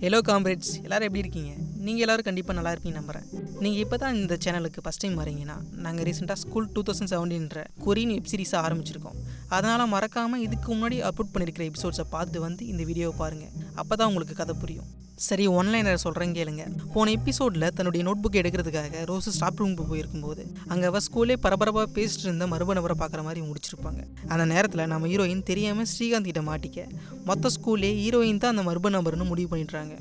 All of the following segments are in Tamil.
ஹலோ காம்ரேட்ஸ் எல்லோரும் எப்படி இருக்கீங்க? நீங்கள் எல்லாரும் கண்டிப்பாக நல்லா இருப்பீங்க நம்புகிறேன் நீங்கள் இப்போ தான் இந்த சேனலுக்கு ஃபஸ்ட் டைம் வரீங்கன்னா நாங்கள் ரீசெண்டாக ஸ்கூல் டூ தௌசண்ட் செவன்டீன்ற கொரியன் வெப் சீரிஸை ஆரம்பிச்சிருக்கோம். அதனால் மறக்காமல் இதுக்கு முன்னாடி அப்லோட் பண்ணியிருக்கிற எபிசோட்ஸை பார்த்து வந்து இந்த வீடியோவை பாருங்கள் அப்போ தான் உங்களுக்கு கதை புரியும். சரி ஒன்லைனர் சொல்கிறேன் கேளுங்க. போன எபிசோடில் தன்னுடைய நோட் புக் எடுக்கிறதுக்காக ரோஸ் ஸ்டாப் ரூமுக்கு போயிருக்கும்போது அங்கே அவள் ஸ்கூலே பரபரப்பாக பேசிட்டு இருந்த மறுப நபரை பார்க்குற மாதிரி முடிச்சிருப்பாங்க. அந்த நேரத்தில் நம்ம ஹீரோயின் தெரியாமல் ஸ்ரீகாந்த் கிட்ட மாட்டிக்க மொத்த ஸ்கூல்லே ஹீரோயின் தான் அந்த மர்ம நபர்னு முடிவு பண்ணிடுறாங்க.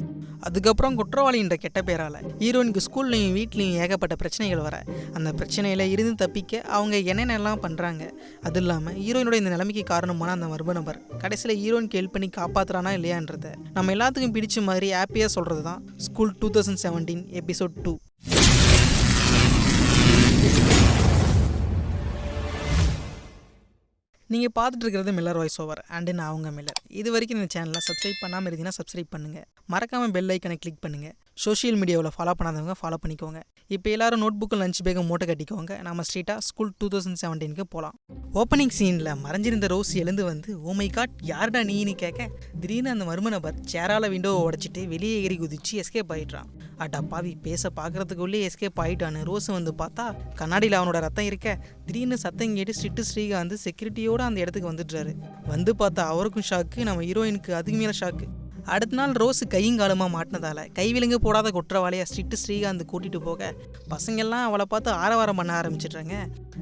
அதுக்கப்புறம் குற்றவாளின்ற கெட்ட பேரால் ஹீரோயினுக்கு ஸ்கூல்லையும் வீட்லேயும் ஏகப்பட்ட பிரச்சனைகள் வர அந்த பிரச்சனையில் இருந்து தப்பிக்க அவங்க என்னென்னலாம் பண்ணுறாங்க அது இல்லாமல் ஹீரோயினோட இந்த நிலைமைக்கு காரணமான அந்த மர்ம நபர் கடைசியில் ஹீரோயினுக்கு ஹெல்ப் பண்ணி காப்பாற்றுறானா இல்லையான்றத நம்ம எல்லாத்துக்கும் பிடிச்ச மாதிரி ஹாப்பியாக சொல்கிறது தான் school two thousand seventeen episode two நீங்கள் பார்த்துட்டு இருக்கிறது மில்லர் வாய்ஸ் ஓவர் அண்டு நான் அவங்க மில்லர் இது வரைக்கும் இந்த சேனலை சப்ஸ்கிரைப் பண்ணாமல் இருந்தீங்கன்னா சப்ஸ்கிரைப் பண்ணுங்கள் மறக்காமல் பெல் ஐக்கனை கிளிக் பண்ணுங்கள் சோஷியல் மீடியாவில் ஃபாலோ பண்ணாதவங்க ஃபாலோ பண்ணிக்கோங்க. இப்போ எல்லாரும் நோட் புக்கு லஞ்ச் பேக்கை மூட்டை கட்டிக்கோங்க. நம்ம ஸ்ட்ரீட்டாக ஸ்கூல் டூ தௌசண்ட் செவன்டீனுக்கு போகலாம் ஓப்பனிங் சீனில் மறைஞ்சிருந்த ரோஸ் எழுந்து வந்து oh ஓமை காட் யார்டா நீன்னு கேட்க திடீர்னு அந்த மர்ம நபர் சேரால விண்டோவை உடைச்சிட்டு வெளியே ஏறி குதிச்சு எஸ்கேப் ஆகிடுறான் அட்டா பாவி பேச பார்க்கறதுக்குள்ளே எஸ்கேப் ஆகிட்டானு ரோஸ் வந்து பார்த்தா கண்ணாடியில் அவனோட ரத்தம் இருக்க. திடீர்னு சத்தம் கேட்டு ஸ்ட்ரிட்டு ஸ்ரீகாந்த் செக்யூரிட்டியோடு அந்த இடத்துக்கு வந்துடுறாரு. வந்து பார்த்தா அவருக்கும் ஷாக்கு நம்ம ஹீரோயினுக்கு அதுக்கு மேலே ஷாக்கு அடுத்த நாள் ரோஸு கையும் காலமாக மாட்டினதால் கை கைவிலங்கு போடாத குற்றவாளியாக ஸ்ட்ரிட்டு ஸ்ரீகாந்த் கூட்டிகிட்டு போக. பசங்கெல்லாம் அவளை பார்த்து ஆரவாரம் பண்ண ஆரம்பிச்சிடுறாங்க.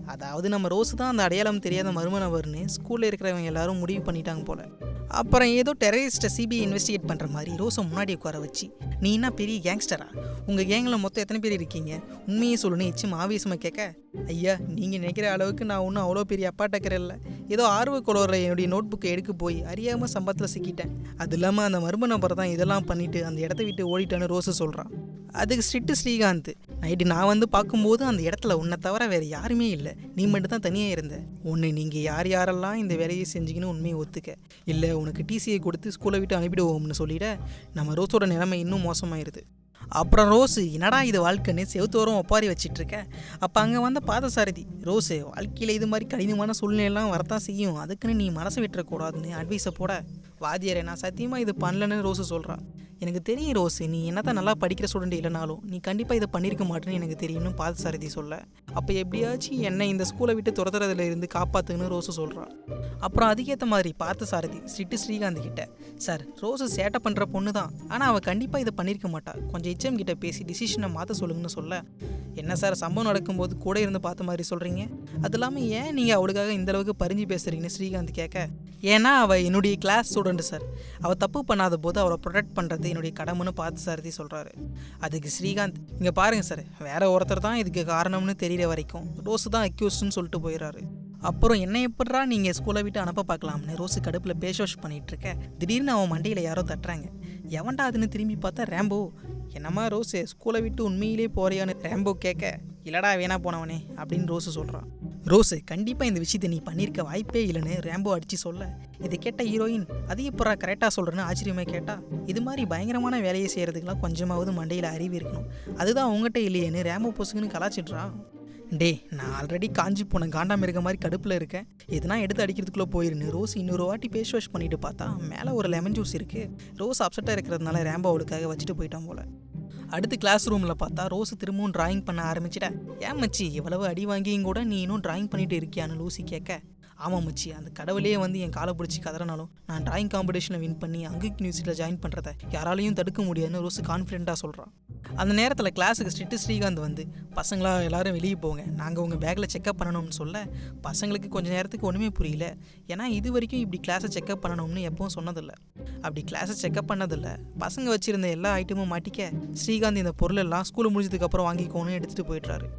அதாவது நம்ம ரோஸு தான் அந்த அடையாளம் தெரியாத மர்ம நபர்னு ஸ்கூலில் இருக்கிறவங்க எல்லாரும் முடிவு பண்ணிட்டாங்க போல. அப்புறம் ஏதோ டெரரிஸ்ட்டை சிபிஐ இன்வெஸ்டிகேட் பண்ணுற மாதிரி ரோஸை முன்னாடி உட்கார வச்சு நீ என்ன பெரிய கேங்ஸ்டரா உங்கள் கேங்கில் மொத்தம் எத்தனை பேர் இருக்கீங்க? உண்மையை சொல்லணும் எச்சும் ஆவேசமாக கேட்க. ஐயா நீங்கள் நினைக்கிற அளவுக்கு நான் ஒன்றும் அவ்வளோ பெரிய அப்பா டக்கர் இல்லை. ஏதோ ஆர்வ குளோரில் என்னுடைய நோட் புக்கை எடுக்க போய் அறியாமல் சம்பத்தில் சிக்கிட்டேன். அது இல்லாமல் அந்த மர்ம நபர் தான் இதெல்லாம் பண்ணிவிட்டு அந்த இடத்த விட்டு ஓடிட்டான்னு ரோஸு சொல்கிறான் அதுக்கு ஸ்ட்ரிட்டு ஸ்ரீகாந்த். நைட்டு நான் வந்து பார்க்கும்போது அந்த இடத்துல உன்னை தவிர வேறு யாருமே இல்லை. நீ மட்டும் தான் தனியாக இருந்த. ஒன்று நீங்கள் யார் யாரெல்லாம் இந்த வேலையை செஞ்சீங்கன்னு உண்மையை ஒத்துக்க. இல்லை உனக்கு டிசியை கொடுத்து ஸ்கூலை விட்டு அனுப்பிடுவோம்னு சொல்லிட நம்ம ரோஸோட நிலைமை இன்னும் மோசமாயிருது. அப்புறம் ரோஸு என்னடா இது வாழ்க்கைன்னு செவுத்தோரம் ஒப்பாரி வச்சிட்டு அப்போ அங்கே வந்த பாதசாரதி ரோஸு வாழ்க்கையில் இது மாதிரி கடினமான சூழ்நிலையெல்லாம் வரத்தான் செய்யும். அதுக்குன்னு நீ மனசை விட்டுறக்கூடாதுன்னு அட்வைஸை போட. வாத்தியாரே நான் சத்தியமாக இது பண்ணலன்னு ரோஸு சொல்கிறான் எனக்கு தெரியும் ரோஸு நீ என்னதான் நல்லா படிக்கிற ஸ்டூடெண்ட் இல்லைனாலும் நீ கண்டிப்பாக இதை பண்ணியிருக்க மாட்டேன்னு எனக்கு தெரியும்னு பாதசாரதி சொல்ல. அப்போ எப்படியாச்சும் என்னை இந்த ஸ்கூலை விட்டு துரத்துறதுல இருந்து காப்பாத்துன்னு ரோஸு சொல்கிறான் அப்புறம் அதுக்கேற்ற மாதிரி பார்த்தசாரதி ஸ்ரிட்டு ஸ்ரீகாந்த் கிட்ட. சார் ரோஸு சேட்டை பண்ணுற பொண்ணு தான். ஆனால் அவள் கண்டிப்பாக இதை பண்ணியிருக்க மாட்டா. கொஞ்சம் இச்சம் கிட்ட பேசி டிசிஷனை மாற்ற சொல்லுங்கன்னு சொல்ல. என்ன சார் சம்பவம் நடக்கும்போது கூட இருந்து பார்த்த மாதிரி சொல்கிறீங்க அது இல்லாமல் ஏன் நீங்கள் அவளுக்காக இந்த அளவுக்கு பறிஞ்சு பேசுகிறீங்கன்னு ஸ்ரீகாந்த் கேட்க. ஏன்னா அவள் என்னுடைய கிளாஸ் ஸ்டூடெண்ட் சார். அவள் தப்பு பண்ணாத போது அவளை ப்ரொடெக்ட் பண்ணுறது என்னுடைய கடமைன்னு பார்த்து சாரதி சொல்கிறாரு அதுக்கு ஸ்ரீகாந்த் இங்கே பாருங்கள் சார் வேற ஒருத்தர் தான் இதுக்கு காரணம்னு தெரியற வரைக்கும் ரோஸு தான் அக்யூஸ்ட்னு சொல்லிட்டு போயிடுறாரு அப்புறம் என்ன எப்படா நீங்கள் ஸ்கூலை விட்டு அனுப்ப பார்க்கலாம்னு ரோஸு கடுப்பில் பேஷ் வாஷ் பண்ணிட்டு திடீர்னு அவன் மண்டையில் யாரோ தட்டுறாங்க. எவன்டா அதுன்னு திரும்பி பார்த்தா ரேம்போ என்னம்மா ரோஸு ஸ்கூலை விட்டு உண்மையிலே போறியான்னு ரேம்போ கேட்க. இல்லடா வேணா போனவனே அப்படின்னு ரோஸு சொல்கிறான் ரோஸு கண்டிப்பாக இந்த விஷயத்தை நீ பண்ணியிருக்க வாய்ப்பே இல்லைன்னு ரேம்போ அடித்து சொல்ல. இதை கேட்ட ஹீரோயின் அது இப்போரா கரெக்டாக சொல்கிறேன்னு ஆச்சரியமாக கேட்டால் இது மாதிரி பயங்கரமான வேலையை செய்கிறதுக்கெலாம் கொஞ்சமாவது மண்டையில் அறிவு இருக்கணும். அதுதான் உங்ககிட்ட இல்லையேன்னு ரேம்போ பொசுக்குன்னு கலாச்சிட்றான் டே நான் ஆல்ரெடி காஞ்சி போன காண்டாம இருக்க மாதிரி கடுப்பில் இருக்கேன். எதுனா எடுத்து அடிக்கிறதுக்குள்ளே போயிருன்னு ரோஸ் இன்னொரு வாட்டி ஃபேஸ் வாஷ் பண்ணிட்டு பார்த்தா மேலே ஒரு லெமன் ஜூஸ் இருக்குது ரோஸ் அப்செட்டாக இருக்கிறதுனால ரேம்போ அவளுக்காக வச்சுட்டு போயிட்டான் போல. அடுத்து கிளாஸ் ரூமில் பார்த்தா ரோஸ் திரும்பவும் டிராயிங் பண்ண ஆரம்பிச்சிட்ட. ஏன் மச்சி இவ்வளவு அடி வாங்கியும் கூட நீ இன்னும் டிராயிங் பண்ணிட்டு இருக்கியான்னு லூசி கேட்க. ஆமாம் மச்சி அந்த கடவுளே வந்து என் காலை பிடிச்சி கதறனாலும் நான் டிராயிங் காம்படிஷனில் வின் பண்ணி அங்கு யூனிவர்சிட்டியில் ஜாயின் பண்ணுறத யாராலையும் தடுக்க முடியாதுன்னு ரோஸ் கான்ஃபிடென்ட்டாக சொல்கிறான் அந்த நேரத்தில் கிளாஸுக்கு ஸ்ட்ரிட்டு ஸ்ரீகாந்த் வந்து பசங்களா எல்லாரும் வெளியே போங்க. நாங்கள் உங்கள் பேக்கில் செக்அப் பண்ணணும்னு சொல்ல பசங்களுக்கு கொஞ்சம் நேரத்துக்கு ஒன்றுமே புரியல. ஏன்னா இது வரைக்கும் இப்படி கிளாஸை செக்அப் பண்ணணும்னு எப்பவும் சொன்னதில்லை. அப்படி கிளாஸை செக்அப் பண்ணதில்லை. பசங்க வச்சுருந்த எல்லா ஐட்டமும் மாட்டிக்க ஸ்ரீகாந்த் இந்த பொருளெல்லாம் ஸ்கூல் முடிஞ்சதுக்கப்புறம் வாங்கிக்கோன்னு எடுத்துகிட்டு போயிட்டுறாரு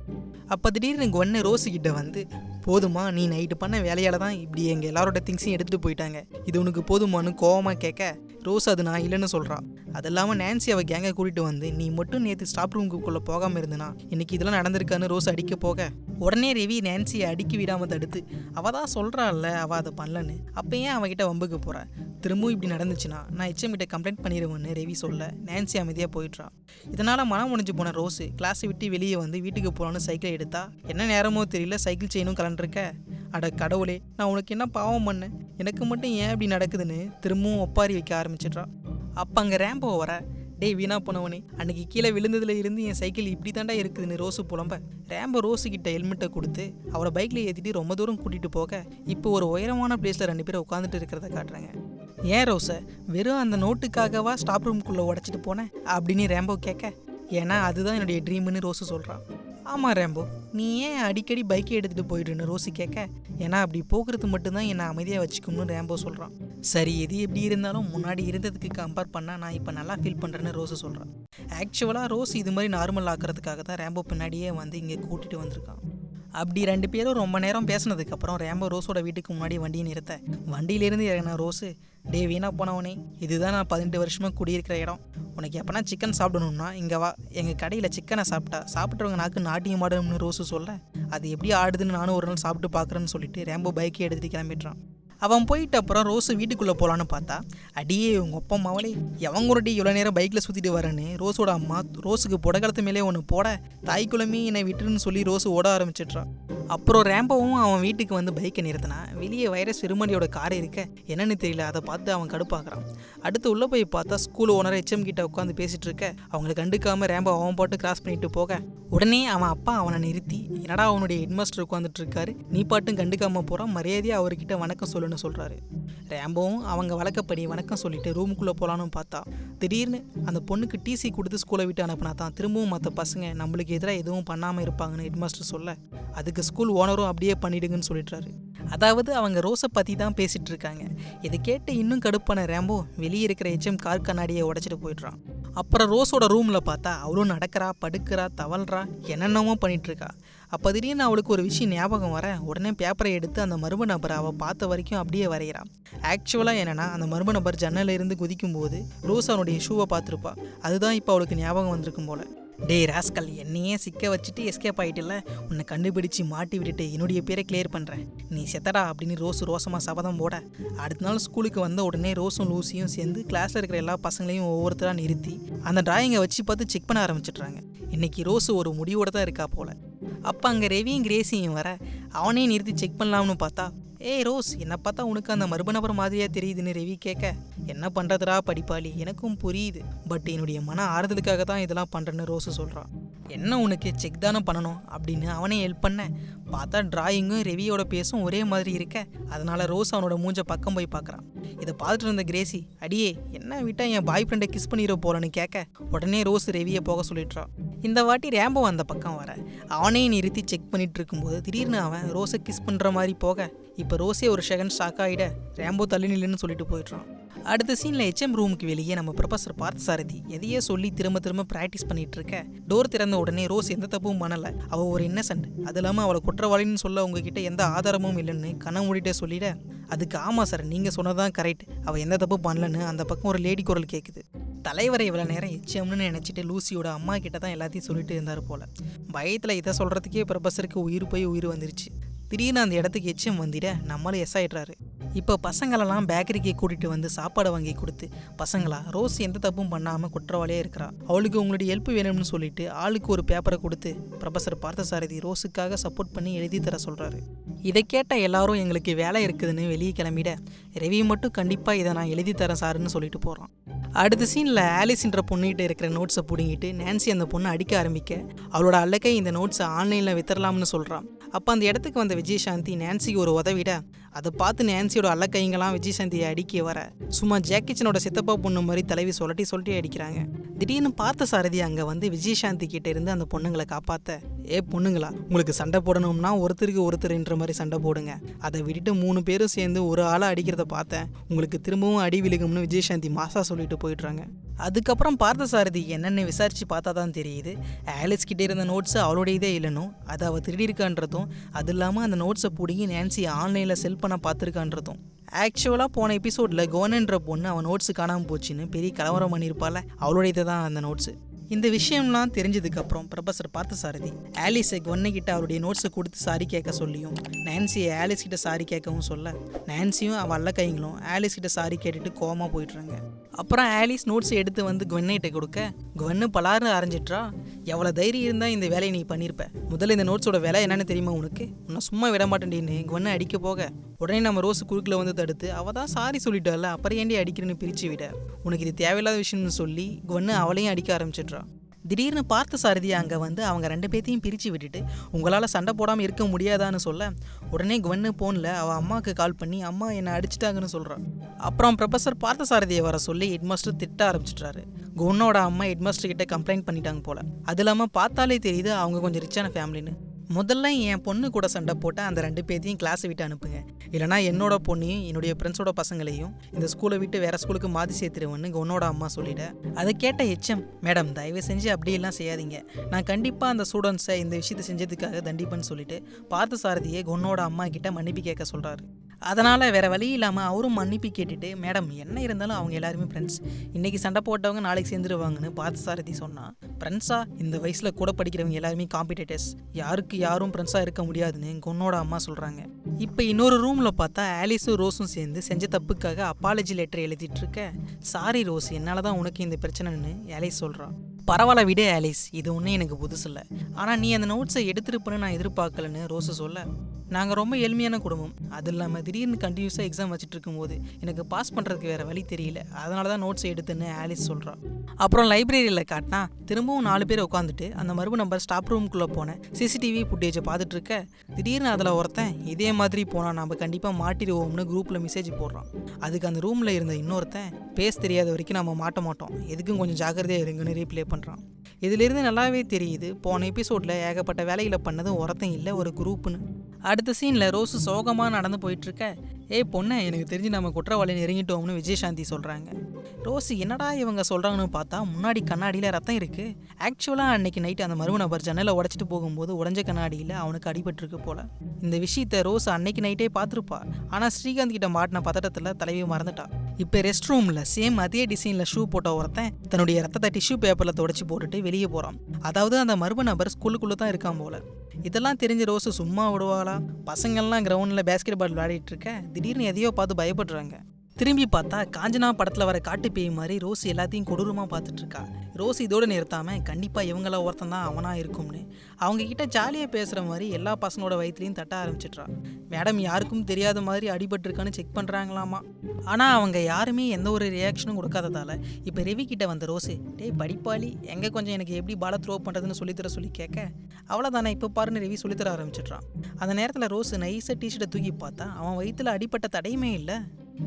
அப்போ திடீர்னு ஒன்று ரோஸு கிட்ட வந்து போதுமா? நீ நைட்டு பண்ண வேலையால் தான் இப்படி எங்கள் எல்லாரோட திங்ஸையும் எடுத்துகிட்டு போயிட்டாங்க. இது உனக்கு போதுமான்னு கோவமாக கேட்க ரோஸ் அது நான் இல்லைன்னு சொல்கிறா அது இல்லாமல் நான்சி அவள் கேங்கை கூட்டிகிட்டு வந்து நீ மட்டும் நேற்று ஸ்டாப் ரூமுக்குள்ளே போகாமல் இருந்தனா? இன்னைக்கு இதெல்லாம் நடந்திருக்கான்னு ரோஸ் அடிக்க போக? உடனே ரவி நான்சியை அடிக்க விடாமல் தடுத்து அவள் தான் சொல்கிறாள்ல அவள் அதை பண்ணலன்னு. அப்போ ஏன் அவகிட்ட வம்புக்கு போகிற திரும்பவும் இப்படி நடந்துச்சுன்னா நான் எச்எம் கிட்ட கம்ப்ளைண்ட் பண்ணிடுவேன்னு ரவி சொல்ல நான்சி அமைதியாக போயிட்டுறான் இதனால் மனம் முடிஞ்சு போன ரோஸு கிளாஸை விட்டு வெளியே வந்து வீட்டுக்கு போகலான்னு சைக்கிள் எடுத்தா என்ன நேரமோ தெரியல சைக்கிள் செயினும் இருக்க அட கடவுளே நான் உனக்கு என்ன பாவம் பண்ணேன்? எனக்கு மட்டும் ஏன் இப்படி நடக்குதுன்னு திரும்பவும் ஒப்பாரி வைக்க ஆரம்பிச்சிட்றான் அப்போ அங்கே ரேம்போ வர டேய் வீணா போனவனே அன்னைக்கு கீழே விழுந்ததுல இருந்து என் சைக்கிள் இப்படி தாண்டா இருக்குதுன்னு ரோஸு புலம்ப. ரேம்போ ரோஸு கிட்ட ஹெல்மெட்டை கொடுத்து அவரை பைக்கில் ஏற்றிட்டு ரொம்ப தூரம் கூட்டிகிட்டு போக இப்போ ஒரு உயரமான பிளேஸில் ரெண்டு பேரும் உட்காந்துட்டு இருக்கிறத காட்டுறாங்க. ஏன் ரோஸை வெறும் அந்த நோட்டுக்காகவா ஸ்டாப் ரூம்குள்ளே உடச்சிட்டு போனேன் அப்படின்னு ரேம்போ கேட்க ஏன்னா அதுதான் என்னுடைய ட்ரீம்னு ரோஸு சொல்கிறான் ஆமாம் ரேம்போ. நீ ஏன் அடிக்கடி பைக்கை எடுத்துகிட்டு போயிடுன்னு ரோசி கேட்க ஏன்னா அப்படி போக்குறது மட்டும்தான் என்னை அமைதியாக வச்சுக்கணும்னு ரேம்போ சொல்கிறான் சரி எது எப்படி இருந்தாலும் முன்னாடி இருந்ததுக்கு கம்பேர் பண்ணால் நான் இப்போ நல்லா ஃபீல் பண்ணுறேன்னு ரோஸு சொல்கிறான் ஆக்சுவலாக ரோஸ் இது மாதிரி நார்மல் ஆக்கிறதுக்காக தான் ரேம்போ பின்னாடியே வந்து இங்கே கூட்டிகிட்டு வந்திருக்கான். அப்படி ரெண்டு பேரும் ரொம்ப நேரம் பேசினதுக்கப்புறம் ரேம்போ ரோஸோட வீட்டுக்கு முன்னாடி வண்டியை நிறுத்த வண்டியிலேருந்து இறங்கின ரோஸு டே வீணா போனவனே இதுதான் நான் பதினெட்டு வருஷமாக குடியிருக்கிற இடம். உனக்கு எப்போனா சிக்கன் சாப்பிடணும்னா இங்கே வா. எங்கள் கடையில் சிக்கனை சாப்பிட்டா சாப்பிட்றவங்க நாக்கு நாட்டியம் ஆடணும்னு ரோஸு சொல்ல அது எப்படி ஆடுதுன்னு நானும் ஒரு நாள் சாப்பிட்டு பார்க்குறேன்னு சொல்லிட்டு ரேம்போ பைக்கை எடுத்துகிட்டு கிளம்பிடுறான். அவன் போயிட்ட அப்புறம் ரோஸு வீட்டுக்குள்ளே போகலான்னு பார்த்தா அடியே உங்கள் அப்பா அம்மாவளே எவங்கூடடி இவ்வளோ நேரம் பைக்கில் சுற்றிட்டு வரேன்னு ரோஸோட அம்மா ரோஸுக்கு புடகலத்து மேலே ஒன்று போட தாய்க்குளமே என்னை விட்டுருன்னு சொல்லி ரோஸு ஓட ஆரம்பிச்சிட்றான் அப்புறம் ரேம்போவும் அவன் வீட்டுக்கு வந்து பைக்கை நிறுத்தினா வெளியே வைரஸ் சிறுமணியோட கார் இருக்க என்னன்னு தெரியல அதை பார்த்து அவன் கடுப்பாக்குறான். அடுத்து உள்ளே போய் பார்த்தா ஸ்கூல் ஓனர் ஹெச்எம் கிட்ட உட்காந்து பேசிட்டு இருக்க அவங்களை கண்டுக்காம ரேம்போ அவன் பாட்டு கிராஸ் பண்ணிட்டு போக. உடனே அவன் அப்பா அவனை நிறுத்தி என்னடா அவனுடைய ஹெட்மாஸ்டர் உட்காந்துட்டு இருக்காரு நீ பாட்டும் கண்டுக்காம போகிறான் மரியாதையாக அவர்கிட்ட வணக்கம் சொல்லுன்னு சொல்கிறாரு ரேம்போவும் அவங்க வழக்கப்படி வணக்கம் சொல்லிட்டு ரூமுக்குள்ளே போகலான்னு பார்த்தா திடீர்னு அந்த பொண்ணுக்கு டிசி கொடுத்து ஸ்கூலை விட்டு அனுப்புனா தான் திரும்பவும் மற்ற பசங்க நம்மளுக்கு எதிராக எதுவும் பண்ணாமல் இருப்பாங்கன்னு ஹெட்மாஸ்டர் சொல்ல. அதுக்கு ஸ்கூல் ஓனரும் அப்படியே பண்ணிடுங்கன்னு சொல்லிடுறாரு. அதாவது அவங்க ரோஸை பற்றி தான் பேசிகிட்டு இருக்காங்க. இதை கேட்டு இன்னும் கடுப்பான ரேம்போ வெளியே இருக்கிற ஹெச்எம் கார் கண்ணாடியை உடச்சிட்டு போயிடுறான். அப்புறம் ரோஸோட ரூமில் பார்த்தா அவளும் நடக்கிறா படுக்கிறா தவழ்றா என்னென்னமோ பண்ணிகிட்ருக்கா அப்போ திடீர்னு அவளுக்கு ஒரு விஷயம் ஞாபகம் வர உடனே பேப்பரை எடுத்து அந்த மர்ம நபரை அவள் பார்த்த வரைக்கும் அப்படியே வரைகிறான் ஆக்சுவலாக என்னென்னா அந்த மர்ம நபர் ஜன்னலிருந்து இருந்து குதிக்கும் போது ரோஸ் அவனுடைய ஷூவை பார்த்துருப்பா. அதுதான் இப்போ அவளுக்கு ஞாபகம் வந்திருக்கும் போல். டேய் ராஸ்கல் என்னையே சிக்க வச்சுட்டு எஸ்கேப் ஆகிட்டில்ல உன்னை கண்டுபிடிச்சு மாட்டி விட்டுட்டு என்னுடைய பேரை கிளியர் பண்ணுறேன் நீ செத்தடா அப்படின்னு ரோஸ் ரோசமாக சபதம் போட. அடுத்த நாள் ஸ்கூலுக்கு வந்த உடனே ரோஸும் லூசியும் சேர்ந்து கிளாஸில் இருக்கிற எல்லா பசங்களையும் ஒவ்வொருத்தராக நிறுத்தி அந்த டிராயிங்கை வச்சு பார்த்து செக் பண்ண ஆரம்பிச்சிட்றாங்க. இன்னைக்கு ரோஸு ஒரு முடிவோட தான் இருக்கா போல. அப்போ அங்கே ரெவியும் கிரேசியும் வர அவனையும் நிறுத்தி செக் பண்ணலாம்னு பார்த்தா ஏய் ரோஸ் என்னை பார்த்தா உனக்கு அந்த மர்ம நபர் மாதிரியா தெரியுதுன்னு ரவி கேட்க என்ன பண்ணுறதுடா படிப்பாளி? எனக்கும் புரியுது. பட் என்னுடைய மன ஆறுதலுக்காக தான் இதெல்லாம் பண்ணுறேன்னு ரோஸு சொல்கிறான் என்ன உனக்கு செக் தானே பண்ணணும்? அப்படின்னு அவனே ஹெல்ப் பண்ண பார்த்தா டிராயிங்கும் ரெவியோட பேசும் ஒரே மாதிரி இருக்க. அதனால ரோஸ் அவனோட மூஞ்ச பக்கம் போய் பார்க்குறான். இதை பார்த்துட்டு இருந்த கிரேசி அடியே என்ன விட்டா என் பாய் ஃப்ரெண்டை கிஸ் பண்ணிட போறேன்னு கேட்க உடனே ரோஸ் ரெவியை போக சொல்லிட்டுறான் இந்த வாட்டி ரேம்போ அந்த பக்கம் வர. அவனையும் நிறுத்தி செக் பண்ணிட்டு இருக்கும்போது திடீர்னு அவன் ரோஸை கிஸ் பண்ணுற மாதிரி போக இப்போ ரோஸே ஒரு செகண்ட் ஷாக் ஆகிட ரேம்போ தள்ளி நில்லுன்னு சொல்லிட்டு போயிடுறான். அடுத்த சீனில் ஹெச்எம் ரூமுக்கு வெளியே நம்ம ப்ரொஃபஸர் பார்த்த சாரதி எதையே சொல்லி திரும்ப திரும்ப ப்ராக்டிஸ் பண்ணிட்டு இருக்க. டோர் திறந்த உடனே ரோஸ் எந்த தப்பும் பண்ணலை. அவள் ஒரு இன்னசென்ட் அது இல்லாமல் அவளை குற்றவாளின்னு சொல்ல உங்ககிட்ட எந்த ஆதாரமும் இல்லைன்னு கண்ண மூடிட்டே சொல்லிட. அதுக்கு ஆமாம் சார் நீங்கள் சொன்னதான் கரெக்ட் அவள் எந்த தப்பு பண்ணலன்னு அந்த பக்கம் ஒரு லேடி குரல் கேட்குது தலைவரை இவ்வளோ நேரம் ஹெச்எம்னு நினச்சிட்டு லூசியோட அம்மா கிட்ட தான் எல்லாத்தையும் சொல்லிட்டு இருந்தார் போல. பயத்தில் இதை சொல்கிறதுக்கே ப்ரொஃபஸருக்கு உயிர் போய் உயிர் வந்துருச்சு. திடீர்னு அந்த இடத்துக்கு எச்எம் வந்துட நம்மளும் எஸ் ஆயிடுறாரு. இப்போ பசங்களெல்லாம் பேக்கரிக்கு கூட்டிகிட்டு வந்து சாப்பாடு வாங்கி கொடுத்து பசங்களா ரோஸ் எந்த தப்பும் பண்ணாமல் குற்றவாளியாக இருக்கிறா? அவளுக்கு உங்களுடைய ஹெல்ப் வேணும்னு சொல்லிட்டு ஆளுக்கு ஒரு பேப்பரை கொடுத்து ப்ரொஃபஸர் பார்த்தசாரதி ரோஸுக்காக சப்போர்ட் பண்ணி எழுதி தர சொல்கிறாரு இதை கேட்ட எல்லாரும் எங்களுக்கு வேலை இருக்குதுன்னு வெளியே கிளம்பிட ரவி மட்டும் கண்டிப்பாக இதை நான் எழுதி தரேன் சாருன்னு சொல்லிட்டு போகிறான் அடுத்த சீனில் ஆலிஸ்ன்ற பொண்ணுகிட்ட இருக்கிற நோட்ஸை பிடுங்கிட்டு நான்சி அந்த பொண்ணை அடிக்க ஆரம்பிக்க அவளோட அல்லக்கை இந்த நோட்ஸை ஆன்லைனில் வித்தரலாம்னு சொல்கிறான் அப்போ அந்த இடத்துக்கு வந்த விஜயசாந்தி நான்சிக்கு ஒரு உதவிட அதை பார்த்து நான்சியோட அல்லக்கைங்கெல்லாம் விஜயசாந்தியை அடிக்க வர. சும்மா ஜாக்கிச்சனோட சித்தப்பா பொண்ணு மாதிரி தலைவி சொல்லட்டி சொல்லட்டி அடிக்கிறாங்க. திடீர்னு பார்த்த சாரதி அங்கே வந்து விஜயசாந்தி கிட்ட இருந்து அந்த பொண்ணுங்களை காப்பாற்ற ஏ பொண்ணுங்களா உங்களுக்கு சண்டை போடணும்னா ஒருத்தருக்கு ஒருத்தர்ன்ற மாதிரி சண்டை போடுங்க. அதை விட்டுட்டு மூணு பேரும் சேர்ந்து ஒரு ஆளை அடிக்கிறத பார்த்தேன். உங்களுக்கு திரும்பவும் அடி விழுகும்னு விஜயசாந்தி மாசா சொல்லிட்டு போயிடுறாங்க. அதுக்கப்புறம் பார்த்த சாரதி என்னென்னு விசாரித்து பார்த்தா தான் தெரியுது. ஆலிஸ் கிட்டே இருந்த நோட்ஸு அவளுடையதே இல்லைனும் அதை அவள் திருடியிருக்கான்றதும் அது இல்லாமல் அந்த நோட்ஸை பிடிங்கி நான்சி ஆன்லைனில் செல் பண்ண பார்த்துருக்கான்றதும். ஆக்சுவலாக போன எபிசோடில் கோனன்ற பொண்ணு அவன் நோட்ஸு காணாமல் போச்சுன்னு பெரிய கலவரம் பண்ணியிருப்பால அவளுடையது தான் அந்த நோட்ஸு இந்த விஷயம்லாம் தெரிஞ்சதுக்கப்புறம் ப்ரொஃபஸர் பார்த்தசாரதி ஆலிஸை கொன்னைக்கிட்ட அவருடைய நோட்ஸை கொடுத்து சாரி கேட்க சொல்லியும். நான்சியை ஆலிஸ் கிட்ட சாரி கேட்கவும் சொல்ல. நான்சியும் அவள் அல்ல கைங்களும் ஆலிஸ் கிட்ட சாரி கேட்டுட்டு கோவமாக போயிடுறாங்க. அப்புறம் ஆலிஸ் நோட்ஸ் எடுத்து வந்து குவென்னிட்ட கொடுக்க குவென்னு பலாறு அரைஞ்சிட்றா. எவ்வளோ தைரியம் இருந்தால் இந்த வேலையை நீ பண்ணியிருப்ப முதல்ல இந்த நோட்ஸோட வேலை என்னென்னு தெரியுமா உனக்கு? உன்னை சும்மா விட மாட்டேன்டின்னு குவென்னை அடிக்க போக. உடனே நம்ம ரோஸ் குறுக்கில் வந்து தடுத்து அவள் தான் சாரி சொல்லிட்டால அப்புறம் ஏண்டி அடிக்கிறேன்னு பிரித்து விட உனக்கு இது தேவையில்லாத விஷயம்னு சொல்லி குவென்னு அவளையும் அடிக்க ஆரம்பிச்சிட்றா. திடீர்னு பார்த்த சாரதி அங்கே வந்து அவங்க ரெண்டு பேத்தையும் பிரித்து விட்டுட்டு உங்களால் சண்டை போடாமல் இருக்க முடியாதான்னு சொல்ல உடனே குவன்னு ஃபோனில் அவள் அம்மாவுக்கு கால் பண்ணி அம்மா என்னை அடிச்சிட்டாங்கன்னு சொல்கிறான் அப்புறம் ப்ரொஃபஸர் பார்த்த சாரதியை வர சொல்லி ஹெட்மாஸ்டர் திட்ட ஆரம்பிச்சிட்றாரு குவனோட அம்மா ஹெட்மாஸ்டர் கிட்ட கம்ப்ளைண்ட் பண்ணிட்டாங்க போல. அது இல்லாமல் பார்த்தாலே தெரியுது அவங்க கொஞ்சம் ரிச்சான ஃபேமிலின்னு முதல்ல என் பொண்ணு கூட சண்டை போட்டு அந்த ரெண்டு பேர்த்தையும் கிளாஸை விட்டு அனுப்புங்க. இல்லைனா என்னோட பொண்ணையும் என்னுடைய ஃப்ரெண்ட்ஸோட பசங்களையும் இந்த ஸ்கூலை விட்டு வேற ஸ்கூலுக்கு மாற்றி சேர்த்துருவேன்னு உன்னோட அம்மா சொல்லிட அதை கேட்ட எச்எம் மேடம் தயவு செஞ்சு அப்படியெல்லாம் செய்யாதீங்க. நான் கண்டிப்பாக அந்த ஸ்டூடெண்ட்ஸை இந்த விஷயத்தை செஞ்சதுக்காக தண்டிப்பேன்னு சொல்லிட்டு பார்த்த சாரதியை உன்னோட அம்மா கிட்ட மன்னிப்பு கேட்க சொல்கிறாரு அதனால் வேறு வழி இல்லாமல் அவரும் மன்னிப்பு கேட்டுட்டு மேடம் என்ன இருந்தாலும் அவங்க எல்லாருமே ஃப்ரெண்ட்ஸ் இன்றைக்கி சண்டை போட்டவங்க நாளைக்கு சேர்ந்துருவாங்கன்னு பார்த்து சாரதி சொன்னால் ஃப்ரெண்ட்ஸா இந்த வயசில் கூட படிக்கிறவங்க எல்லாருமே காம்படிட்டர்ஸ் யாருக்கு யாரும் ஃப்ரெண்ட்ஸாக இருக்க முடியாதுன்னு உன்னோட அம்மா சொல்கிறாங்க இப்போ இன்னொரு ரூமில் பார்த்தா ஆலிஸும் ரோஸும் சேர்ந்து செஞ்ச தப்புக்காக அப்பாலஜி லெட்டர் எழுதிட்டு இருக்க சாரி ரோஸ் என்னால் தான் உனக்கு இந்த பிரச்சனைன்னு ஆலிஸ் சொல்கிறான் பரவாயில்ல விட ஆலிஸ் இது ஒன்றும் எனக்கு புதுசு இல்லை. ஆனால் நீ அந்த நோட்ஸை எடுத்துருப்பேன்னு நான் எதிர்பார்க்கலன்னு ரோஸு சொல்ல. நாங்கள் ரொம்ப எளிமையான குடும்பம். அது இல்லாமல் திடீர்னு கண்டினியூஸாக எக்ஸாம் வச்சுட்டு இருக்கும்போது எனக்கு பாஸ் பண்ணுறதுக்கு வேறு வழி தெரியல. அதனால தான் நோட்ஸ் எடுத்துன்னு ஆலிஸ் சொல்கிறான் அப்புறம் லைப்ரரியில் காட்டினா திரும்பவும் நாலு பேர் உட்காந்துட்டு அந்த மறுபு நம்பர் ஸ்டாப் ரூம்குள்ளே போனேன். சிசிடிவி ஃபுட்டேஜை பார்த்துட்டு இருக்க திடீர்னு அதில் ஒருத்தன் இதே மாதிரி போனால் நம்ம கண்டிப்பாக மாட்டிடுவோம்னு குரூப்பில் மெசேஜ் போடுறான். அதுக்கு அந்த ரூமில் இருந்த இன்னொருத்தன் பேச தெரியாத வரைக்கும் நம்ம மாட்ட மாட்டோம். எதுக்கும் கொஞ்சம் ஜாக்கிரதையாக இருங்கன்னு ரீப்ளே பண்ணுறான் இதிலிருந்து நல்லாவே தெரியுது. போன எபிசோடில் ஏகப்பட்ட வேலைகளை பண்ணது ஒருத்தன் இல்லை ஒரு குரூப்புன்னு அடுத்த சீனில் ரோஸு சோகமாக நடந்து போயிட்டுருக்க ஏய் பொண்ணு எனக்கு தெரிஞ்சு நம்ம குற்றவாளி நெருங்கிட்டோம்னு விஜயசாந்தி சொல்கிறாங்க ரோஸ் என்னடா இவங்க சொல்கிறாங்கன்னு பார்த்தா முன்னாடி கண்ணாடியில் ரத்தம் இருக்குது ஆக்சுவலாக அன்னைக்கு நைட்டு அந்த மர்ம நபர் ஜன்னலை உடச்சிட்டு போகும்போது உடஞ்ச கண்ணாடியில் அவனுக்கு அடிபட்டிருக்கு போல். இந்த விஷயத்த ரோஸ் அன்னைக்கு நைட்டே பார்த்துருப்பா. ஆனால் ஸ்ரீகாந்த் கிட்ட மாட்டின பதட்டத்தில் தலைவி மறந்துட்டா. இப்போ ரெஸ்ட் ரூமில் சேம் அதே டிசைனில் ஷூ போட்ட ஒருத்தன் தன்னுடைய ரத்தத்தை டிஷ்யூ பேப்பரில் தொடச்சி போட்டுட்டு வெளியே போகிறான் அதாவது அந்த மர்ம நபர் ஸ்கூலுக்குள்ளே தான் இருக்கான் போல. இதெல்லாம் தெரிஞ்ச ரோஸு சும்மா விடுவாளா? பசங்கள்லாம் கிரவுண்டில் பேஸ்கெட் பால் விளையாடிட்டு இருக்க திடீர்னு எதையோ பார்த்து பயப்படுறாங்க. திரும்பி பார்த்தா காஞ்சனா படத்தில் வர காட்டு பேய் மாதிரி ரோஸ் எல்லாத்தையும் கொடூரமாக பார்த்துட்டு இருக்கா ரோஸ் இதோடு நிறுத்தாமல் கண்டிப்பாக இவங்கள ஒருத்தன் தான் அவனாக இருக்கும்னு. அவங்கக்கிட்ட ஜாலியாக பேசுகிற மாதிரி எல்லா பசங்களோட வயிற்றுலையும் தட்ட ஆரம்பிச்சிட்றா. மேடம் யாருக்கும் தெரியாத மாதிரி அடிபட்டிருக்கான்னு செக் பண்ணுறாங்களாமா ஆனால் அவங்க யாருமே எந்த ஒரு ரியாக்ஷனும் கொடுக்காததால் இப்போ ரெவி கிட்ட வந்த ரோஸு டேய் படிப்பாளி எங்கே கொஞ்சம் எனக்கு எப்படி பாலை த்ரோ பண்ணுறதுன்னு சொல்லித்தர சொல்லி கேட்க? அவ்வளோதானே இப்போ பாருன்னு ரெவி சொல்லித்தர ஆரம்பிச்சிட்றான் அந்த நேரத்தில் ரோஸு நைஸாக டிஷர்ட்டை தூக்கி பார்த்தா அவன் வயிற்றுல அடிப்பட்ட தடையுமே இல்லை.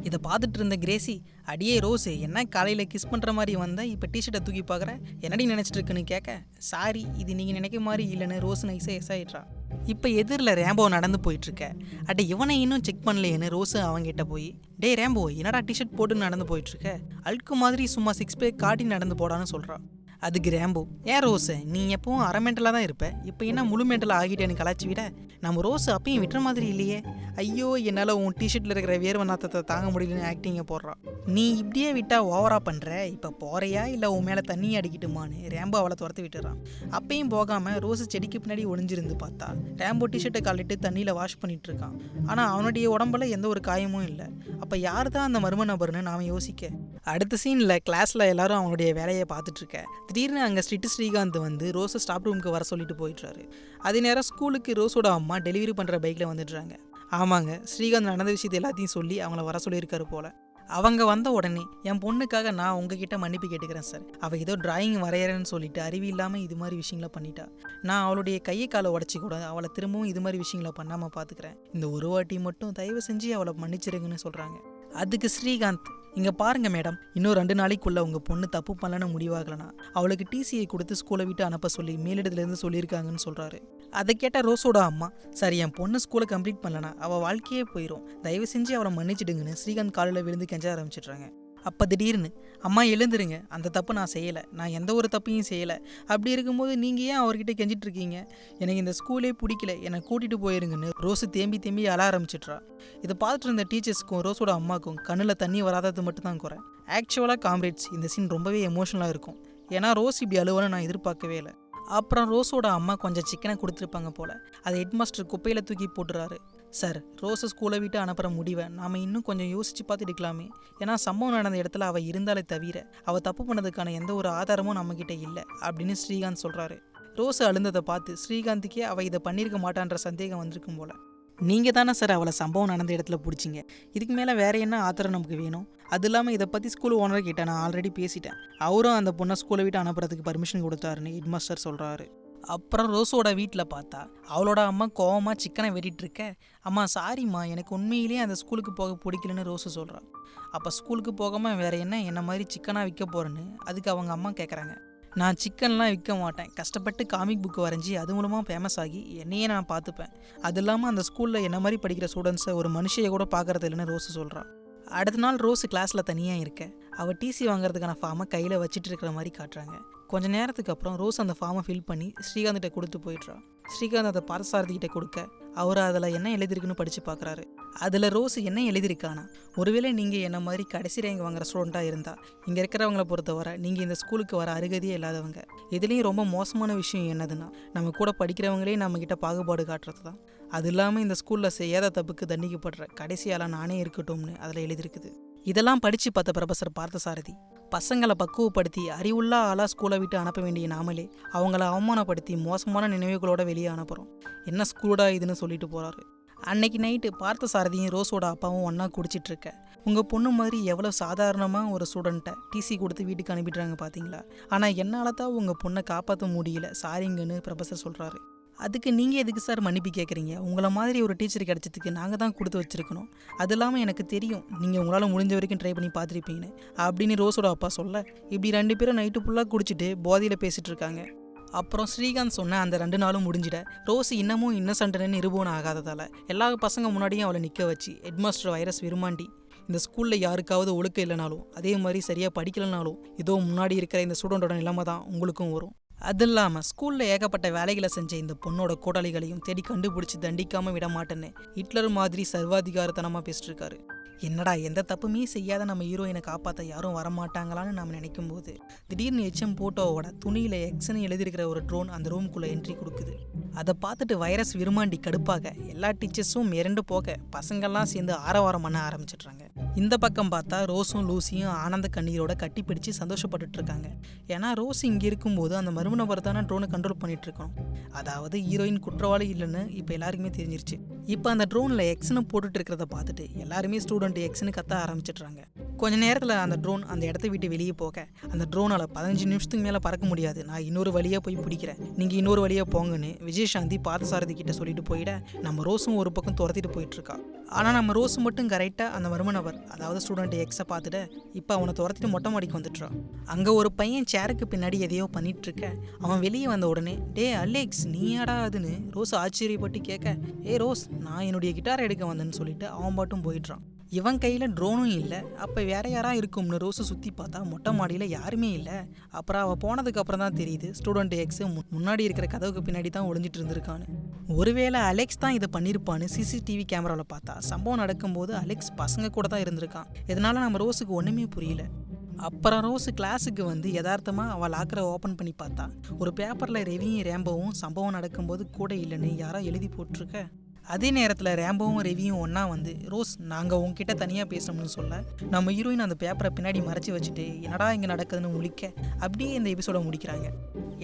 இதை பார்த்துட்டு இருந்த கிரேசி அடியே ரோஸு என்ன காலையில் கிஸ் பண்ணுற மாதிரி வந்தால் இப்போ டிஷர்ட்டை தூக்கி பார்க்குற? என்னடி நினச்சிட்டு இருக்குன்னு கேட்க சாரி இது நீங்கள் நினைக்க மாதிரி இல்லைன்னு ரோஸ் நைஸாக எஸ் ஆகிட்றா இப்போ எதிரில் ரேம்போ நடந்து போயிட்டுருக்க. அட இவனை இன்னும் செக் பண்ணலையேன்னு ரோஸு அவங்ககிட்ட போய் டே ரேம்போ என்னடா டிஷர்ட் போட்டு நடந்து போயிட்டுருக்க? அழுக்கு மாதிரி சும்மா சிக்ஸ் பேக் காட்டி நடந்து போடான்னு சொல்கிறான் அது கிராம்பு. ஏன் ரோஸு நீ எப்பவும் அரை மெண்டலாக தான் இருப்ப. இப்போ என்ன முழு மெண்டலாக ஆகிட்டேன்னு கலாச்சி விட? நம்ம ரோஸு அப்பயும் விட்டுற மாதிரி இல்லையே. ஐயோ என்னால் உன் டிஷர்ட்டில் இருக்கிற வேர்வை நாத்தத்தை தாங்க முடியலன்னு ஆக்டிங்கை போடுறான் நீ இப்படியே விட்டால் ஓவரா பண்ணுற இப்போ போறையா? இல்லை உன் மேலே தண்ணி அடிக்கட்டுமான்னு ரேம்போ அவளை துரத்து விட்டுறான் அப்பயும் போகாமல் ரோஸு செடிக்கு பின்னாடி ஒளிஞ்சிருந்து பார்த்தா ரேம்போ டிஷர்ட்டை காலிட்டு தண்ணியில் வாஷ் பண்ணிட்டு இருக்கான். ஆனால் அவனுடைய உடம்புல எந்த ஒரு காயமும் இல்லை. அப்போ யார் தான் அந்த மர்ம நபர்னு நாம் யோசிக்க? அடுத்த சீனில் கிளாஸில் எல்லாரும் அவனுடைய வேலையை பார்த்துட்டு இருக்க. திடீர்னு அங்கே ஸ்ட்ரிட்டு ஸ்ரீகாந்த் வந்து ரோஸை ஸ்டாப் ரூமுக்கு வர சொல்லிட்டு போயிட்டுறாரு. அதே நேரம் ஸ்கூலுக்கு ரோஸோட அம்மா டெலிவரி பண்ணுற பைக்கில் வந்துடுறாங்க. ஆமாங்க ஸ்ரீகாந்த் நடந்த விஷயத்தை எல்லாத்தையும் சொல்லி அவங்கள வர சொல்லியிருக்காரு போல. அவங்க வந்த உடனே என் பொண்ணுக்காக நான் உங்ககிட்ட மன்னிப்பு கேட்டுக்கிறேன் சார் அவள் ஏதோ டிராயிங் வரையறேன்னு சொல்லிட்டு அறிவு இல்லாமல் இது மாதிரி விஷயங்களை பண்ணிட்டா. நான் அவளுடைய கையை காலை உடச்சி கூட அவளை திரும்பவும் இது மாதிரி விஷயங்களை பண்ணாமல் பார்த்துக்கிறேன் இந்த ஒரு வாட்டி மட்டும் தயவு செஞ்சு அவளை மன்னிச்சிருங்கன்னு சொல்கிறாங்க அதுக்கு ஸ்ரீகாந்த் இங்கே பாருங்க மேடம் இன்னும் ரெண்டு நாளைக்குள்ள உங்கள் பொண்ணு தப்பு பண்ணலன்னு முடிவாகலனா. அவளுக்கு டிசியை கொடுத்து ஸ்கூலை விட்டு அனுப்ப சொல்லி மேலிடத்துலேருந்து சொல்லியிருக்காங்கன்னு சொல்கிறாரு அதை கேட்ட ரோஸோட அம்மா சரி என் பொண்ணு ஸ்கூலை கம்ப்ளீட் பண்ணலனா அவள் வாழ்க்கையே போயிடும் தயவு செஞ்சு அவளை மன்னிச்சிடுங்கன்னு ஸ்ரீகாந்த் காலில் விழுந்து கெஞ்ச ஆரம்பிச்சிடுறாங்க. அப்போ திடீர்னு அம்மா எழுந்துருங்க. அந்த தப்பு நான் செய்யலை. நான் எந்த ஒரு தப்பையும் செய்யலை. அப்படி இருக்கும்போது நீங்கள் ஏன் அவர்கிட்ட கெஞ்சிட்டு இருக்கீங்க எனக்கு இந்த ஸ்கூலே பிடிக்கல. என்னை கூட்டிகிட்டு போயிருங்கன்னு ரோஸு தேம்பி தேம்பி அழ ஆரம்பிச்சிட்றா. இதை பார்த்துட்டு இருந்த டீச்சர்ஸ்க்கும் ரோஸோட அம்மாக்கும் கண்ணில் தண்ணி வராதது மட்டும் தான் குறை. ஆக்சுவலாக காம்ரேட்ஸ் இந்த சீன் ரொம்பவே எமோஷனலாக இருக்கும். ஏன்னா ரோஸ் இப்படி அழுவலை நான் எதிர்பார்க்கவே இல்லை. அப்புறம் ரோஸோட அம்மா கொஞ்சம் சிக்கனை கொடுத்துருப்பாங்க போல். அதை ஹெட்மாஸ்டர் குப்பையில் தூக்கி போட்டுறாரு. சார் ரோஸை ஸ்கூலை விட்டு அனுப்புகிற முடிவை நாம் இன்னும் கொஞ்சம் யோசித்து பார்த்து எடுக்கலாமே ஏன்னா சம்பவம் நடந்த இடத்துல அவள் இருந்தாலே தவிர அவள் தப்பு பண்ணதுக்கான எந்த ஒரு ஆதாரமும் நம்மக்கிட்ட இல்லை அப்படின்னு ஸ்ரீகாந்த் சொல்கிறாரு ரோஸ் அழுந்ததை பார்த்து ஸ்ரீகாந்துக்கே அவள் இதை பண்ணியிருக்க மாட்டான்ற சந்தேகம் வந்திருக்கும் போல. நீங்கள் தானே சார் அவளை சம்பவம் நடந்த இடத்துல பிடிச்சிங்க. இதுக்கு மேலே வேற என்ன ஆத்திரம் நமக்கு வேணும்? அது இல்லாமல் இதை பற்றி ஸ்கூல் ஓனர் கிட்ட நான் ஆல்ரெடி பேசிட்டேன். அவரும் அந்த பொண்ணை ஸ்கூலை விட்டு அனுப்புறதுக்கு பர்மிஷன் கொடுத்தாருன்னு ஹெட்மாஸ்டர் சொல்கிறாரு அப்புறம் ரோஸோட வீட்டில் பார்த்தா அவளோட அம்மா கோவமாக சிக்கனை வெட்டிட்டு இருக்க அம்மா சாரிம்மா எனக்கு உண்மையிலேயே அந்த ஸ்கூலுக்கு போக பிடிக்கலன்னு ரோஸு சொல்கிறாள் அப்போ ஸ்கூலுக்கு போகாமல் வேற என்ன என்ன மாதிரி சிக்கனாக விற்க போகிறேன்னு அதுக்கு அவங்க அம்மா கேட்குறாங்க நான் சிக்கன்லாம் விற்க மாட்டேன். கஷ்டப்பட்டு காமிக் புக் வரைஞ்சி அது மூலமாக ஃபேமஸ் ஆகி என்னையே நான் பார்த்துப்பேன். அது இல்லாமல் அந்த ஸ்கூலில் என்ன மாதிரி படிக்கிற ஸ்டூடெண்ட்ஸை ஒரு மனுஷையை கூட பார்க்கறது இல்லைன்னு ரோஸு சொல்கிறான் அடுத்த நாள் ரோஸு கிளாஸில் தனியாக இருக்க. அவள் டிசி வாங்குறதுக்கான ஃபார்மை கையில் வச்சுட்டு இருக்கிற மாதிரி காட்டுறாங்க. கொஞ்ச நேரத்துக்கு அப்புறம் ரோஸ் அந்த ஃபார்மை ஃபில் பண்ணி ஸ்ரீகாந்த்கிட்ட கொடுத்து போயிடுறா. ஸ்ரீகாந்த் அதை பார்த்தசாரதிகிட்ட கொடுக்க அவர் அதில் என்ன எழுதிருக்குன்னு படித்து பார்க்குறாரு. அதில் ரோஸ் என்ன எழுதியிருக்கானா ஒருவேளை நீங்கள் என்ன மாதிரி கடைசி ரேங்க் வாங்குற ஸ்டூடெண்ட்டாக இருந்தால் இங்கே இருக்கிறவங்கள பொறுத்தவரை நீங்கள் இந்த ஸ்கூலுக்கு வர அருகதியே இல்லாதவங்க. இதுலேயும் ரொம்ப மோசமான விஷயம் என்னதுன்னா நம்ம கூட படிக்கிறவங்களே நம்மக்கிட்ட பாகுபாடு காட்டுறது தான். அது இல்லாமல் இந்த ஸ்கூலில் செய்யாத தப்புக்கு தண்டிக்கப்படுற கடைசியால் நானே இருக்கட்டும்னு அதில் எழுதியிருக்குது. இதெல்லாம் படித்து பார்த்த ப்ரொஃபஸர் பார்த்தசாரதி. பசங்களை பக்குவப்படுத்தி அறிவுள்ள ஆளாக ஸ்கூலை விட்டு அனுப்ப வேண்டிய நாமளே அவங்கள அவமானப்படுத்தி மோசமான நினைவுகளோட வெளியே அனுப்புகிறோம் என்ன ஸ்கூலா இதுன்னு சொல்லிட்டு போகிறாரு அன்னைக்கு நைட்டு பார்த்த சாரதியும் ரோஸோட அப்பாவும் ஒன்றா குடிச்சிட்ருக்க உங்கள் பொண்ணு மாதிரி எவ்வளோ சாதாரணமாக ஒரு ஸ்டூடெண்ட்டை டிசி கொடுத்து வீட்டுக்கு அனுப்பிடுறாங்க பார்த்தீங்களா ஆனால் என்னால் தான் உங்கள் பொண்ணை காப்பாற்ற முடியல. சாரிங்கன்னு ப்ரொஃபஸர் சொல்கிறாரு அதுக்கு நீங்கள் எதுக்கு சார் மன்னிப்பு கேட்குறீங்க உங்களை மாதிரி ஒரு டீச்சர் கிடச்சதுக்கு நாங்கள் தான் கொடுத்து வச்சுருக்கணும். அது இல்லாமல் எனக்கு தெரியும். நீங்கள் உங்களால் முடிஞ்ச வரைக்கும் ட்ரை பண்ணி பார்த்துருப்பீங்கன்னு. அப்படின்னு ரோஸோட அப்பா சொல்ல இப்படி ரெண்டு பேரும் நைட்டு ஃபுல்லாக குடிச்சிட்டு போதையில் பேசிகிட்டு இருக்காங்க. அப்புறம் ஸ்ரீகாந்த் சொன்ன அந்த ரெண்டு நாளும் முடிஞ்சிட. ரோஸ் இன்னமும் இன்னசென்ட்னு நிரூபணம் ஆகாததால் எல்லா பசங்க முன்னாடியும் அவளை நிற்க வச்சு ஹெட்மாஸ்டர் வைரஸ் விரும்பாண்டி இந்த ஸ்கூலில் யாருக்காவது ஒழுக்கம் இல்லைனாலும் அதே மாதிரி சரியாக படிக்கலைனாலும் ஏதோ முன்னாடி இருக்கிற இந்த ஸ்டூடெண்டோட நிலைமை தான் உங்களுக்கும் வரும். அது இல்லாமல் ஸ்கூலில் ஏகப்பட்ட வேலைகளை செஞ்ச இந்த பொண்ணோட கூட்டாளிகளையும் தேடி கண்டுபிடிச்சி தண்டிக்காமல் விட மாட்டேன்னு ஹிட்லர் மாதிரி சர்வாதிகாரத்தனமாக பேசிட்டு இருக்காரு. என்னடா எந்த தப்புமே செய்யாத நம்ம ஹீரோயினை காப்பாற்ற யாரும் வரமாட்டாங்களான்னு நம்ம நினைக்கும் போது திடீர்னு எச்எம் போட்டோவோட துணியில் எக்ஸ்னு எழுதியிருக்கிற ஒரு ட்ரோன் அந்த ரூம்குள்ளே என்ட்ரி கொடுக்குது. அதை பார்த்துட்டு வைரஸ் விரும்பாண்டி கடுப்பாக எல்லா டீச்சர்ஸும் மிரண்டு போக பசங்கள்லாம் சேர்ந்து ஆரவாரம் பண்ண ஆரம்பிச்சிடுறாங்க. இந்த பக்கம் பார்த்தா ரோஸும் லூசியும் ஆனந்த கண்ணீரோட கட்டி பிடிச்சு சந்தோஷப்பட்டுட்டு இருக்காங்க. ஏன்னா ரோஸ் இங்கே இருக்கும்போது அந்த மரும நபர் தானே ட்ரோனை கண்ட்ரோல் பண்ணிட்டு இருக்கணும். அதாவது ஹீரோயின் குற்றவாளி இல்லைன்னு இப்போ எல்லாருக்குமே தெரிஞ்சிருச்சு. இப்போ அந்த ட்ரோனில் எக்ஸ்னு போட்டுட்டு இருக்கிறத பார்த்துட்டு எல்லாருமே ஸ்டூடெண்ட் எக்ஸ்னு கத்த ஆரம்பிச்சிடுறாங்க. கொஞ்ச நேரத்தில் அந்த ட்ரோன் அந்த இடத்த விட்டு வெளியே போக அந்த ட்ரோனால் பதினஞ்சு நிமிஷத்துக்கு மேலே பறக்க முடியாது. நான் இன்னொரு வழியாக போய் பிடிக்கிறேன். நீங்கள் இன்னொரு வழியாக போங்கன்னு விஜயசாந்தி பார்த்தசாரதி கிட்ட சொல்லிட்டு போயிட நம்ம ரோஸும் ஒரு பக்கம் துரத்திட்டு போயிட்டுருக்கா. ஆனால் நம்ம ரோஸ் மட்டும் கரெக்டாக அந்த மர்ம நபர் அதாவது ஸ்டூடெண்ட் எக்ஸை பார்த்துட்டு இப்போ அவனை துரத்திட்டு மொட்டை மாடிக்கு வந்துட்டுறான். அங்கே ஒரு பையன் சேருக்கு பின்னாடி எதையோ பண்ணிட்டுருக்க அவன் வெளியே வந்த உடனே டே அலெக்ஸ் நீயாடா அதுன்னு? ரோஸ் ஆச்சரியப்பட்டு கேட்க ஏ ரோஸ் நான் என்னுடைய கிட்டார் எடுக்க வந்தேன்னு சொல்லிட்டு அவன் பாட்டும் போயிடுறான். இவன் கையில் ட்ரோனும் இல்லை. அப்போ வேற யாரா இருக்கும்னு ரோஸு சுற்றி பார்த்தா மொட்டை மாடியில் யாருமே இல்லை. அப்புறம் அவள் போனதுக்கு அப்புறம் தான் தெரியுது ஸ்டூடெண்ட் எக்ஸு முன்னாடி இருக்கிற கதவுக்கு பின்னாடி தான் ஒளிஞ்சிட்டு இருந்திருக்கான்னு. ஒருவேளை அலெக்ஸ் தான் இதை பண்ணியிருப்பான்னு சிசிடிவி கேமராவில் பார்த்தா சம்பவம் நடக்கும்போது அலெக்ஸ் பசங்க கூட தான் இருந்திருக்கான். இதனால நம்ம ரோஸுக்கு ஒன்றுமே புரியல. அப்புறம் ரோஸு கிளாஸுக்கு வந்து யதார்த்தமாக அவள் லாக்கரை ஓப்பன் பண்ணி பார்த்தா ஒரு பேப்பரில் ரெவியும் ரேம்பவும் சம்பவம் நடக்கும்போது கூட இல்லைன்னு யாரோ எழுதி போட்டிருக்க? அதே நேரத்தில் ரேம்போவும் ரெவியும் ஒன்றா வந்து ரோஸ் நாங்கள் உங்ககிட்ட தனியாக பேசணும்னு சொல்ல நம்ம ஹீரோயின் அந்த பேப்பரை பின்னாடி மறைச்சி வச்சுட்டு என்னடா இங்கே நடக்குதுன்னு முழிக்க அப்படியே இந்த எபிசோடை முடிக்கிறாங்க.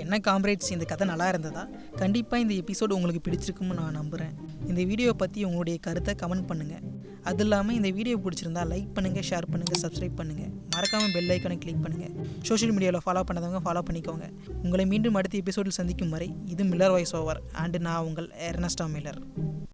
என்ன காம்ரேட்ஸ் இந்த கதை நல்லா இருந்ததா? கண்டிப்பாக இந்த எபிசோடு உங்களுக்கு பிடிச்சிருக்கும்னு நான் நம்புகிறேன் இந்த வீடியோவை பற்றி உங்களுடைய கருத்தை கமெண்ட் பண்ணுங்கள் அது இல்லாமல் இந்த வீடியோ பிடிச்சிருந்தா லைக் பண்ணுங்கள் ஷேர் பண்ணுங்கள் சப்ஸ்கிரைப் பண்ணுங்கள் மறக்காமல் பெல் ஐக்கனை கிளிக் பண்ணுங்கள் சோஷியல் மீடியாவில் ஃபாலோ பண்ணதவங்க ஃபாலோ பண்ணிக்கோங்க. உங்களை மீண்டும் அடுத்த எபிசோடில் சந்திக்கும் வரை இது மில்லர் வாய்ஸ் ஓவர் அண்டு நான் உங்கள் எர்னஸ்டா மில்லர்